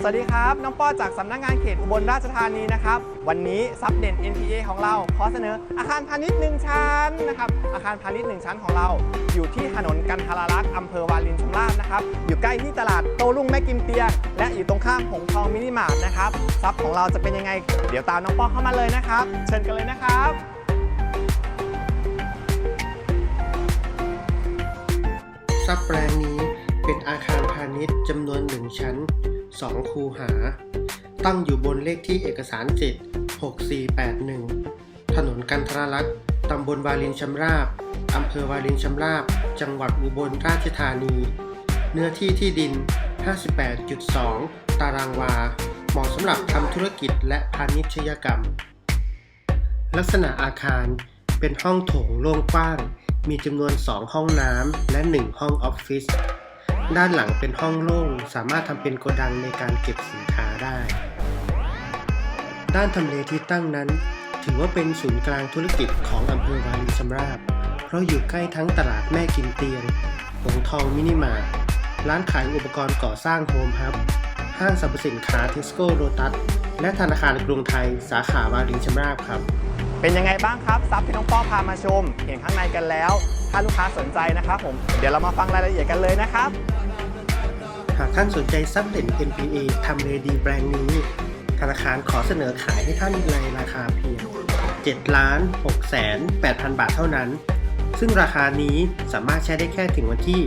สวัสดีครับ น้องป้อจากสำนักงานเขตอุบลราชธานีนะครับ วันนี้ซับเด่น NPA ของเราขอเสนออาคารพาณิชย์หนึ่งชั้นนะครับอาคารพาณิชย์หนึ่งชั้นของเรา อยู่ที่ถนนกันทรารักษ์อำเภอวารินชำราบนะครับอยู่ใกล้ที่ตลาดโตรุ่งแม่กิมเตียงและอยู่ตรงข้ามหงทองมินิมาร์ทนะครับซับของเราจะเป็นยังไง เดี๋ยวตามน้องป้อเข้ามาเลยนะครับ เชิญกันเลยนะครับซับแปลงนี้เป็นอาคารพาณิชย์จำนวน1ชั้น 2 คูหา ตั้งอยู่บนเลขที่เอกสารสิทธิ์ 6481 ถนนกันทรลักษณ์ตำบลวารินชำราบ อำเภอวารินชำราบ จังหวัดอุบลราชธานี เนื้อที่ที่ดิน 58.2 ตารางวา เหมาะสำหรับทำธุรกิจและพาณิชยกรรม ลักษณะอาคารเป็นห้องโถงโล่งกว้าง มีจำนวน 2 ห้องน้ำและ 1 ห้องออฟฟิศ ด้านหลังเป็นห้องโล่ง สามารถทำเป็นโกดังในการเก็บสินค้าได้ ด้านทำเลที่ตั้งนั้น ถือว่าเป็นศูนย์กลางธุรกิจของอำเภอวารินชำราบ เพราะอยู่ใกล้ทั้งตลาดแม่กิมเตียงหงทองมินิมา ร้านขายอุปกรณ์ก่อสร้างโฮมฮับ ห้างสรรพสินค้าเทสโก้โ t ตัส และธนาคารกรุงไทย สาขาวารินชำราบครับ เป็นยังไงบ้างครับซับที่น้องป้อพามาชม เห็นข้างในกันแล้ว ถ้าลูกค้าสนใจนะครับผมเดี๋ยวเรามาฟังรายละเอียดกันเลยนะครับ หากท่านสนใจซับเด่น NPA ทำเลดีแบรนด์นี้ ธนาคารขอเสนอขายให้ท่านในราคาเพียง7ล้าน6แสน8พันบาทเท่านั้น ซึ่งราคานี้สามารถใช้ได้แค่ถึงวันที่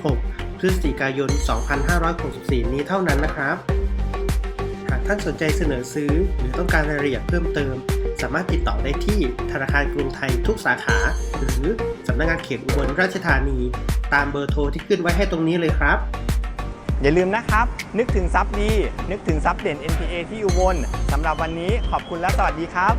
16 พฤศจิกายน 2564 นี้เท่านั้นนะครับ ท่านสนใจเสนอซื้อ หรือต้องการรายละเอียดเพิ่มเติม สามารถติดต่อได้ที่ธนาคารกรุงไทยทุกสาขา หรือสำนักงานเขตอุบลราชธานี ตามเบอร์โทรที่ขึ้นไว้ให้ตรงนี้เลยครับ อย่าลืมนะครับ นึกถึงซับดี นึกถึงซับเด่น NPA ที่อุบลสำหรับวันนี้ขอบคุณและสวัสดีครับ